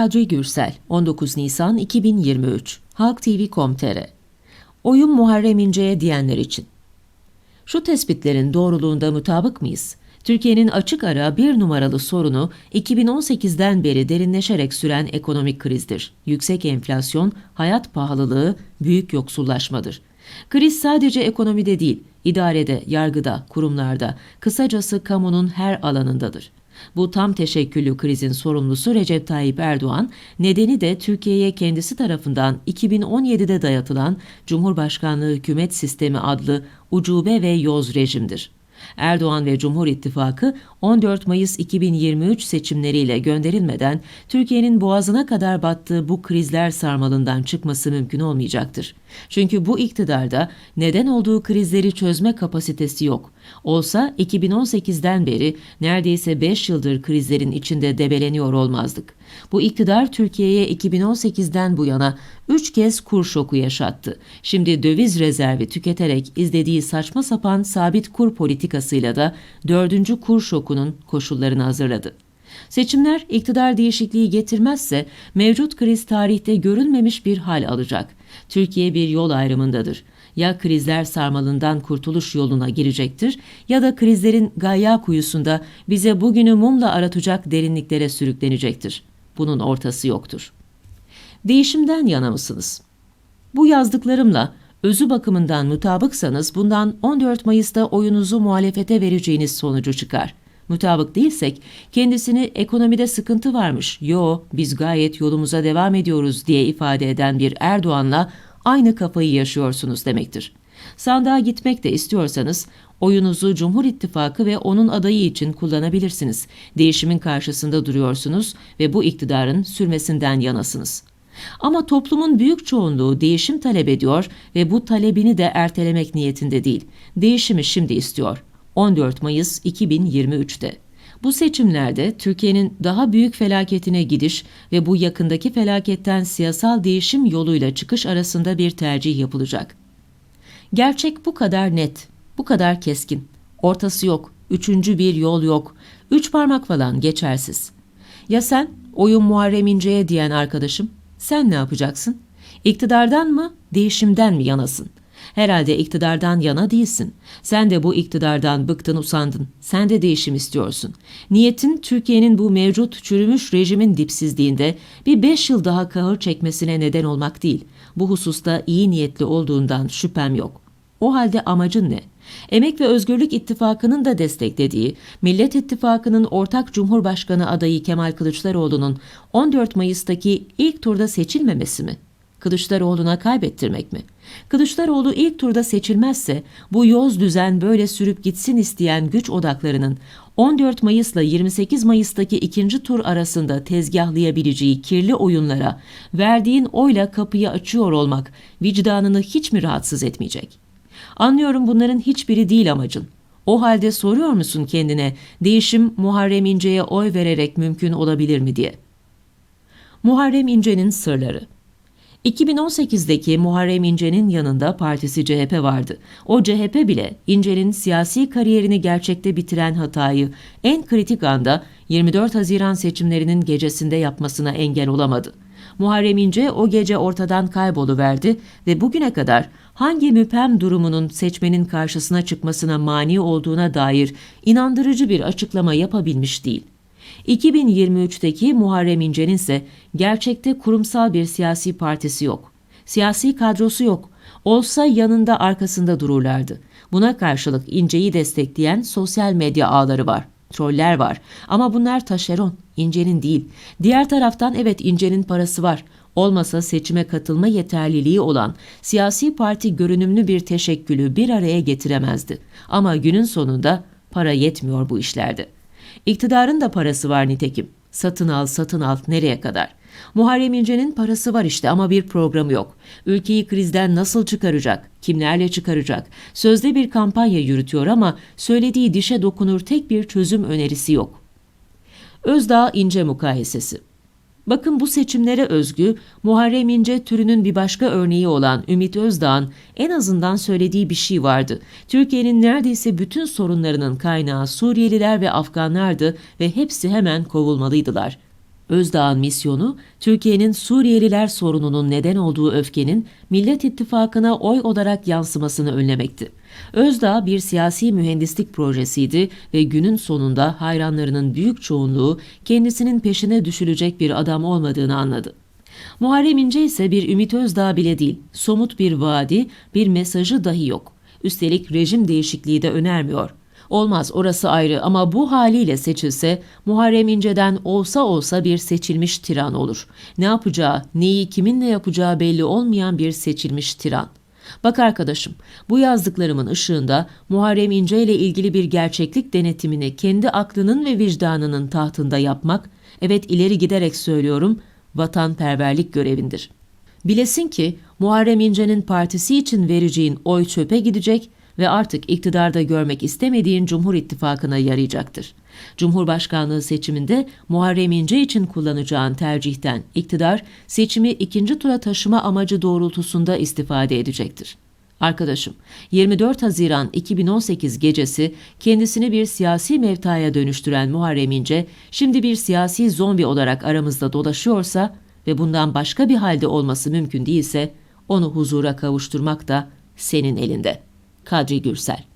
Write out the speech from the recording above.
Kadri Gürsel 19 Nisan 2023 Halk TV.com.tr Oyun Muharrem İnce'ye diyenler için. Şu tespitlerin doğruluğunda mutabık mıyız? Türkiye'nin açık ara bir numaralı sorunu 2018'den beri derinleşerek süren ekonomik krizdir. Yüksek enflasyon, hayat pahalılığı, büyük yoksullaşmadır. Kriz sadece ekonomide değil, idarede, yargıda, kurumlarda, kısacası kamunun her alanındadır. Bu tam teşekküllü krizin sorumlusu Recep Tayyip Erdoğan, nedeni de Türkiye'ye kendisi tarafından 2017'de dayatılan Cumhurbaşkanlığı Hükümet Sistemi adlı ucube ve yoz rejimdir. Erdoğan ve Cumhur İttifakı 14 Mayıs 2023 seçimleriyle gönderilmeden Türkiye'nin boğazına kadar battığı bu krizler sarmalından çıkması mümkün olmayacaktır. Çünkü bu iktidarda neden olduğu krizleri çözme kapasitesi yok. Olsa 2018'den beri neredeyse 5 yıldır krizlerin içinde debeleniyor olmazdık. Bu iktidar Türkiye'ye 2018'den bu yana 3 kez kur şoku yaşattı. Şimdi döviz rezervi tüketerek izlediği saçma sapan sabit kur politikasıyla da 4. kur şokunun koşullarını hazırladı. Seçimler iktidar değişikliği getirmezse mevcut kriz tarihte görülmemiş bir hal alacak. Türkiye bir yol ayrımındadır. Ya krizler sarmalından kurtuluş yoluna girecektir ya da krizlerin gayya kuyusunda bize bugünü mumla aratacak derinliklere sürüklenecektir. Bunun ortası yoktur. Değişimden yana mısınız? Bu yazdıklarımla özü bakımından mutabıksanız bundan 14 Mayıs'ta oyunuzu muhalefete vereceğiniz sonucu çıkar. Mutabık değilsek kendisini ekonomide sıkıntı varmış, yo biz gayet yolumuza devam ediyoruz diye ifade eden bir Erdoğan'la aynı kafayı yaşıyorsunuz demektir. Sandığa gitmek de istiyorsanız oyunuzu Cumhur İttifakı ve onun adayı için kullanabilirsiniz. Değişimin karşısında duruyorsunuz ve bu iktidarın sürmesinden yanasınız. Ama toplumun büyük çoğunluğu değişim talep ediyor ve bu talebini de ertelemek niyetinde değil. Değişimi şimdi istiyor. 14 Mayıs 2023'te. Bu seçimlerde Türkiye'nin daha büyük felaketine gidiş ve bu yakındaki felaketten siyasal değişim yoluyla çıkış arasında bir tercih yapılacak. Gerçek bu kadar net, bu kadar keskin. Ortası yok, üçüncü bir yol yok. Üç parmak falan geçersiz. Ya sen, oyun Muharrem İnce'ye diyen arkadaşım, sen ne yapacaksın? İktidardan mı, değişimden mi yanasın? Herhalde iktidardan yana değilsin. Sen de bu iktidardan bıktın usandın. Sen de değişim istiyorsun. Niyetin Türkiye'nin bu mevcut çürümüş rejimin dipsizliğinde bir beş yıl daha kahır çekmesine neden olmak değil. Bu hususta iyi niyetli olduğundan şüphem yok. O halde amacın ne? Emek ve Özgürlük İttifakı'nın da desteklediği, Millet İttifakı'nın ortak Cumhurbaşkanı adayı Kemal Kılıçdaroğlu'nun 14 Mayıs'taki ilk turda seçilmemesi mi? Kılıçdaroğlu'na kaybettirmek mi? Kılıçdaroğlu ilk turda seçilmezse bu yoz düzen böyle sürüp gitsin isteyen güç odaklarının 14 Mayıs'la 28 Mayıs'taki ikinci tur arasında tezgahlayabileceği kirli oyunlara verdiğin oyla kapıyı açıyor olmak vicdanını hiç mi rahatsız etmeyecek? Anlıyorum bunların hiçbiri değil amacın. O halde soruyor musun kendine değişim Muharrem İnce'ye oy vererek mümkün olabilir mi diye? Muharrem İnce'nin sırları 2018'deki Muharrem İnce'nin yanında partisi CHP vardı. O CHP bile İnce'nin siyasi kariyerini gerçekte bitiren hatayı en kritik anda 24 Haziran seçimlerinin gecesinde yapmasına engel olamadı. Muharrem İnce o gece ortadan kayboluverdi ve bugüne kadar hangi müpem durumunun seçmenin karşısına çıkmasına mani olduğuna dair inandırıcı bir açıklama yapabilmiş değil. 2023'teki Muharrem İnce'nin ise gerçekte kurumsal bir siyasi partisi yok. Siyasi kadrosu yok. Olsa yanında arkasında dururlardı. Buna karşılık İnce'yi destekleyen sosyal medya ağları var. Troller var. Ama bunlar taşeron. İnce'nin değil. Diğer taraftan evet İnce'nin parası var. Olmasa seçime katılma yeterliliği olan siyasi parti görünümlü bir teşekkülü bir araya getiremezdi. Ama günün sonunda para yetmiyor bu işlerde. İktidarın da parası var nitekim. Satın al, satın al nereye kadar? Muharrem İnce'nin parası var işte ama bir programı yok. Ülkeyi krizden nasıl çıkaracak? Kimlerle çıkaracak? Sözde bir kampanya yürütüyor ama söylediği dişe dokunur tek bir çözüm önerisi yok. Özdağ İnce mukayesesi Bakın bu seçimlere özgü Muharrem İnce türünün bir başka örneği olan Ümit Özdağ'ın en azından söylediği bir şey vardı. Türkiye'nin neredeyse bütün sorunlarının kaynağı Suriyeliler ve Afganlardı ve hepsi hemen kovulmalıydılar. Özdağ'ın misyonu, Türkiye'nin Suriyeliler sorununun neden olduğu öfkenin Millet İttifakı'na oy olarak yansımasını önlemekti. Özdağ bir siyasi mühendislik projesiydi ve günün sonunda hayranlarının büyük çoğunluğu kendisinin peşine düşülecek bir adam olmadığını anladı. Muharrem İnce ise bir Ümit Özdağ bile değil, somut bir vaadi, bir mesajı dahi yok. Üstelik rejim değişikliği de önermiyor. Olmaz orası ayrı ama bu haliyle seçilse Muharrem İnce'den olsa olsa bir seçilmiş tiran olur. Ne yapacağı, neyi kiminle yapacağı belli olmayan bir seçilmiş tiran. Bak arkadaşım, bu yazdıklarımın ışığında Muharrem İnce ile ilgili bir gerçeklik denetimini kendi aklının ve vicdanının tahtında yapmak, evet ileri giderek söylüyorum, vatanperverlik görevindir. Bilesin ki Muharrem İnce'nin partisi için vereceğin oy çöpe gidecek ve artık iktidarda görmek istemediğin Cumhur İttifakı'na yarayacaktır. Cumhurbaşkanlığı seçiminde Muharrem İnce için kullanacağın tercihten iktidar seçimi ikinci tura taşıma amacı doğrultusunda istifade edecektir. Arkadaşım, 24 Haziran 2018 gecesi kendisini bir siyasi mevtaya dönüştüren Muharrem İnce, şimdi bir siyasi zombi olarak aramızda dolaşıyorsa ve bundan başka bir halde olması mümkün değilse, onu huzura kavuşturmak da senin elinde. Kadri Gürsel